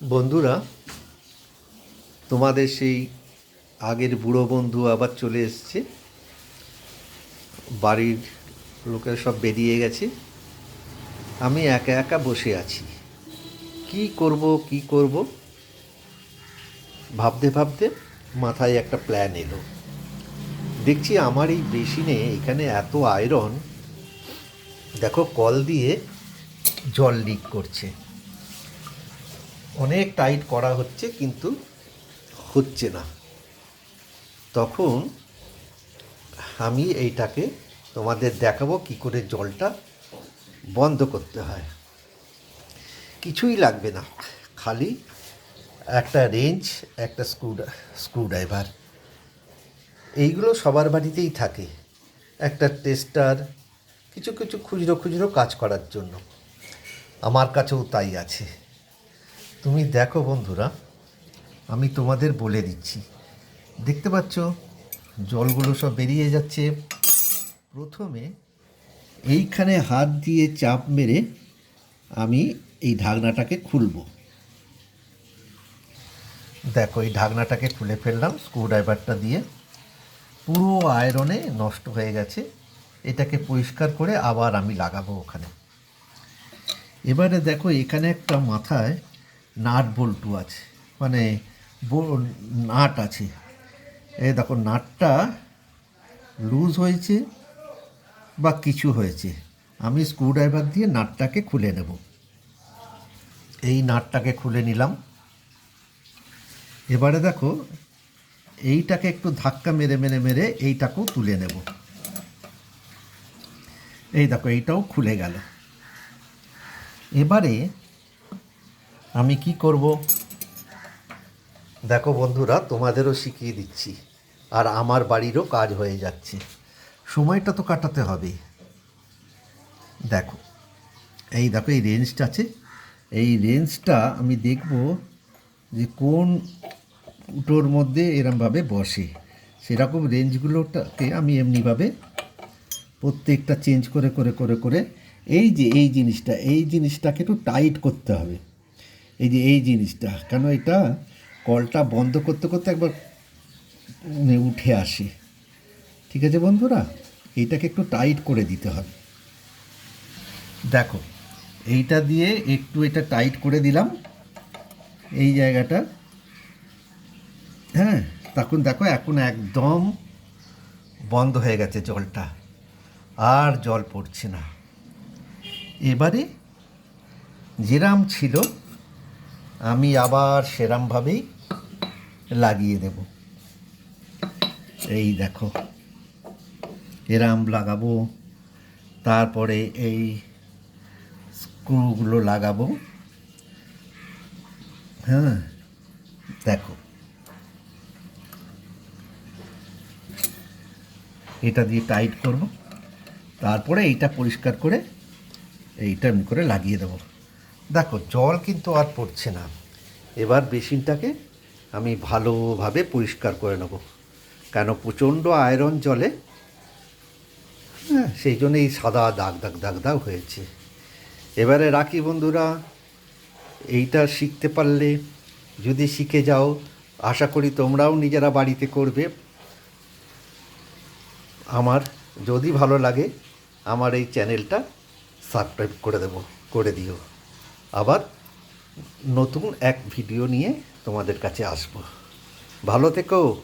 বন্ধুরা, তোমাদের সেই আগের বুড়ো বন্ধু আবার চলে এসছে। বাড়ির লোকের সব বেরিয়ে গেছে। আমি একা একা বসে আছি। কি করব কি করব? ভাবতে ভাবতে মাথায় একটা প্ল্যান এলো। দেখছি আমার এই বেসিনে এখানে এত আয়রন দেখো কল দিয়ে জল লিক করছে। অনেক টাইট করা হচ্ছে, কিন্তু হচ্ছে না। তখন আমি এইটাকে তোমাদের দেখাবো কি করে জলটা বন্ধ করতে হয়। কিছুই লাগবে না, খালি একটা রেঞ্জ, একটা স্ক্রু, স্ক্রুড্রাইভার। এইগুলো সবার বাড়িতেই থাকে, একটা টেস্টার, কিছু কিছু খুচরো খুচরো কাজ করার জন্য। আমার কাছেও তাই আছে। তুমি দেখো বন্ধুরা, আমি তোমাদের বলে দিচ্ছি। দেখতে পাচ্ছ, জলগুলো সব বেরিয়ে যাচ্ছে। প্রথমে এইখানে হাত দিয়ে চাপ মেরে আমি এই ঢাকনাটাকে খুলব। দেখো, এই ঢাকনাটাকে খুলে ফেললাম স্ক্রুড্রাইভারটা দিয়ে। পুরো আয়রনে নষ্ট হয়ে গেছে। এটাকে পরিষ্কার করে আবার আমি লাগাবো ওখানে। এবারে দেখো, এখানে একটা মাথায় নাট বল্টু আছে। মানে নাট আছে। এই দেখো, নাটটা লুজ হয়েছে বা কিছু হয়েছে। আমি স্ক্রুড্রাইভার দিয়ে নাটটাকে খুলে নেব। এই নাটটাকে খুলে নিলাম। এবারে দেখো, এইটাকে একটু ধাক্কা মেরে মেরে মেরে এইটাকেও তুলে নেব। এই দেখো, এইটাও খুলে গেল। এবারে আমি কি করব? দেখো বন্ধুরা, তোমাদেরও শিখিয়ে দিচ্ছি। আর আমার বাড়িরও কাজ হয়ে যাচ্ছে। সময়টা তো কাটাতে হবে। দেখো, এই দেখো, এই রেঞ্জটা আছে। এই রেঞ্জটা আমি দেখব যে কোন উটোর মধ্যে এরমভাবে বসে। সেরকম রেঞ্জগুলোটাকে আমি এমনিভাবে প্রত্যেকটা চেঞ্জ করে করে করে করে, এই যে এই জিনিসটা, এই জিনিসটাকে একটু টাইট করতে হবে। এই যে, এই জিনিসটা। কেন এটা? কলটা বন্ধ করতে করতে একবার মানে উঠে আসে। ঠিক আছে বন্ধুরা? এইটাকে একটু টাইট করে দিতে হবে। দেখো, এইটা দিয়ে একটু এটা টাইট করে দিলাম। এই জায়গাটা। হ্যাঁ তখন দেখো, এখন একদম বন্ধ হয়ে গেছে জলটা। আর জল পড়ছে না। এবারে যেরাম ছিল আমি আবার সেরামভাবেই লাগিয়ে দেব। এই দেখো, এরাম লাগাবো, তারপরে এই স্ক্রুগুলো লাগাবো। হ্যাঁ দেখো। এটা দিয়ে টাইট করব, তারপরে এইটা পরিষ্কার করে এইটা করে লাগিয়ে দেবো। দেখো, জল কিন্তু আর পড়ছে না। এবার বেসিনটাকে আমি ভালোভাবে পরিষ্কার করে নেব। কেন, প্রচণ্ড আয়রন জলে হ্যাঁ সেই জন্য এই সাদা দাগ দাগ দাগ দাগ হয়েছে। এবারে রাখি বন্ধুরা, এইটা শিখতে পারলে যদি শিখে যাও, আশা করি তোমরাও নিজেরা বাড়িতে করবে। আমার যদি ভালো লাগে, আমার এই চ্যানেলটা সাবস্ক্রাইব করে দেবো, করে দিও। আবার নতুন এক ভিডিও নিয়ে তোমাদের কাছে আসব। ভালো থেকো।